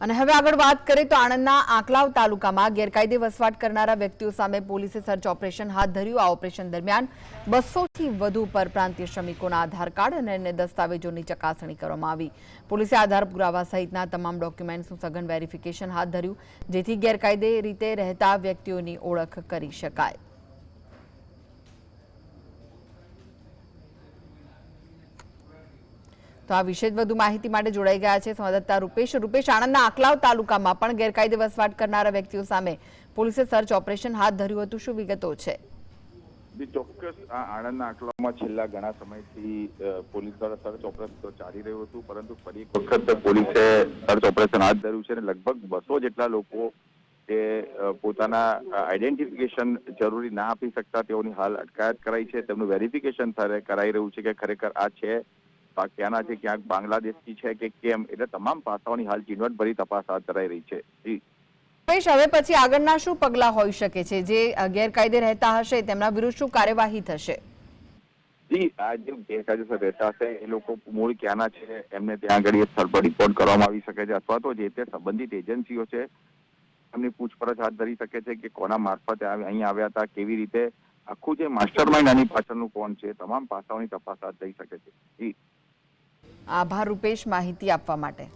અને હવે આગળ વાત કરીએ તો આણંદના આંકલાવ તાલુકામાં ગેરકાયદે વસવાટ કરનારા વ્યક્તિઓ સામે પોલીસે સર્ચ ઓપરેશન હાથ ધર્યું. આ ઓપરેશન દરમિયાન બસોથી વધુ પરપ્રાંતીય શ્રમિકોના આધાર કાર્ડ અને અન્ય દસ્તાવેજોની ચકાસણી કરવામાં આવી. પોલીસે આધાર પુરાવા સહિતના તમામ ડોક્યુમેન્ટ્સનું સઘન વેરિફિકેશન હાથ ધર્યું, જેથી ગેરકાયદે રીતે રહેતા વ્યક્તિઓની ઓળખ કરી શકાય. તો આ વિશે વધુ માહિતી માટે જોડાઈ ગયા છે સંવાદદાતા રૂપેશ. રૂપેશ, આણંદના આકલાવ તાલુકામાં પણ ગેરકાયદે વસવાટ કરનારા વ્યક્તિઓ સામે પોલીસે સર્ચ ઓપરેશન હાથ ધર્યું હતું. શું વિગતો છે? ચોક્કસ. આ આણંદના આંકડામાં છેલ્લા ઘણા સમયથી પોલીસ દ્વારા સર્ચ ઓપરેશન તો ચાલી રહ્યું હતું, પરંતુ ફરી એક વખત પોલીસે સર્ચ ઓપરેશન હાથ ધર્યું છે અને લગભગ બસો જેટલા લોકો જે પોતાના આઈડેન્ટિફિકેશન જરૂરી ના આપી શકતા તેઓની હાલ અટકાયત કરાઈ છે. તેમનું વેરિફિકેશન કરાઈ રહ્યું છે કે ખરેખર આ છે આ છે ક્યાંક બાંગ્લાદેશથી છે કે કેમ એટલે તમામ પાસાઓની હાલ ઝીણવટભરી તપાસ હાથ ધરાઈ રહી છે. જી. હવે પછી આગળના શું પગલાં હોઈ શકે છે? જે ગેરકાયદે રહેતા હશે તેમના વિરુદ્ધ શું કાર્યવાહી થશે? જી આ જે ગેરકાયદેસર રહેતા હશે એ લોકો મૂળ ક્યાંના છે એમને ત્યાં આગળ એ સ્થળ પર રિપોર્ટ કરવામાં આવી શકે છે અથવા તો જે તે સંબંધિત એજન્સીઓ છે એમની પૂછપરછ હાથ ધરી શકે છે કે કોના મારફતે અહીં આવ્યા હતા કેવી રીતે આખું જે માસ્ટર માઇન્ડ આની પાછળનું કોણ છે તમામ પાસાઓની તપાસ હાથ ધરી શકે છે. જી. આભાર રૂપેશ માહિતી આપવા માટે.